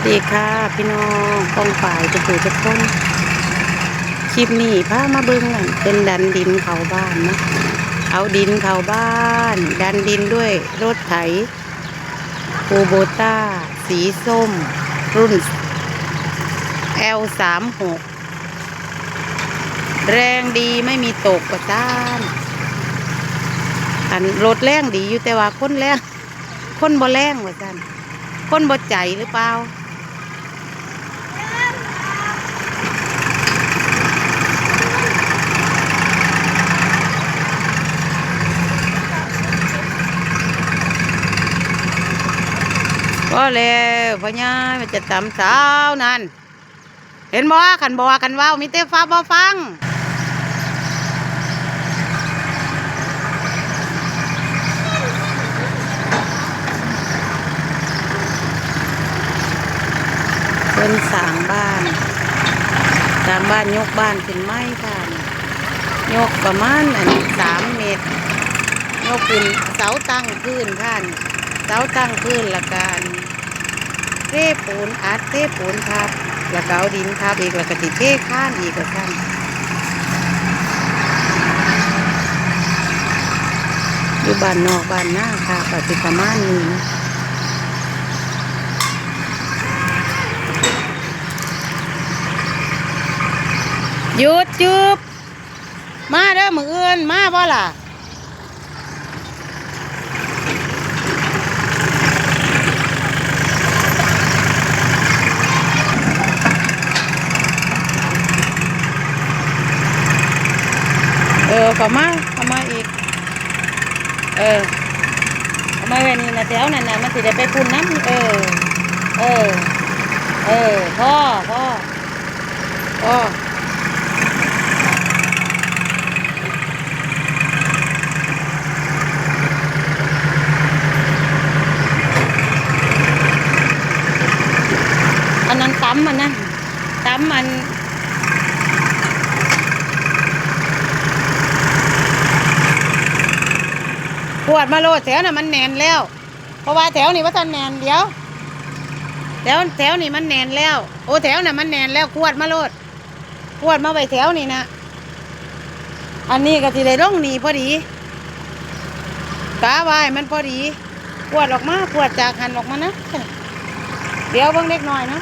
วัสดีค่ะ พี่น้องกองฝ่ายจะปูจะพ้นคลิปนี้พามาเบิ้งกันเป็นดันดินเขาบ้านนะเอาดินเขาบ้าน ดันดินด้วยรถไถโคโบต้า สีส้ม รุ่น L สามหกแรงดีไม่มีตกประจานอันรถแรงดีอยู่แต่ว่าคนแรงคนบ่แรงว่าจันคนบดใจหรือเปล่า ก็เลยพ่อใหญ่มันจะตำสาวนั่น เห็นบ่ขันบ่กันว่ามีแต่ฟ้าบ่ฟังเป็นสางบ้านสางบ้านยกบ้านขึ้นไม้ค่ะยกประมาณอันสามเมตรยกขึ้นเสาตั้งขึ้นท่านเสาตั้งขึ้นละการ เทปูนอัดเทปูนทับแล้วก็เอาดินทับอีกแล้วก็ติดเทข้านอีกกับท่านอยู่บ้านนอกบ้านหน้าค่ะปฏิประมาณนี้หยุดจุบมาเด้อมืออื่นมาบ่ล่ะ ออเข้ามาเข้ามาอีก เออเข้ามาไว้นี่นะแถวนั่นน่ะมันสิได้ไปพุ่นน้ำเออ เออ เออพ่อพ่อพ่ออันนั้นตำมันนะตำมัน ปวดมาโลดแถวน่ะมันแน่นแล้ว เพราะว่าแถวนี้ว่าทันแน่นเดี๋ยวแถวแถวนี้มันแน่นแล้ว โอ้แถวน่ะมันแน่นแล้วขวดมาโลดขวดมาไว้แถวนี้นะอันนี้ก็สิได้ลงหนีพอดีกาไว้มันพอดีขวดออกมาขวดจากหันออกมานะเดี๋ยวเบิ่งเล็กน้อยนะ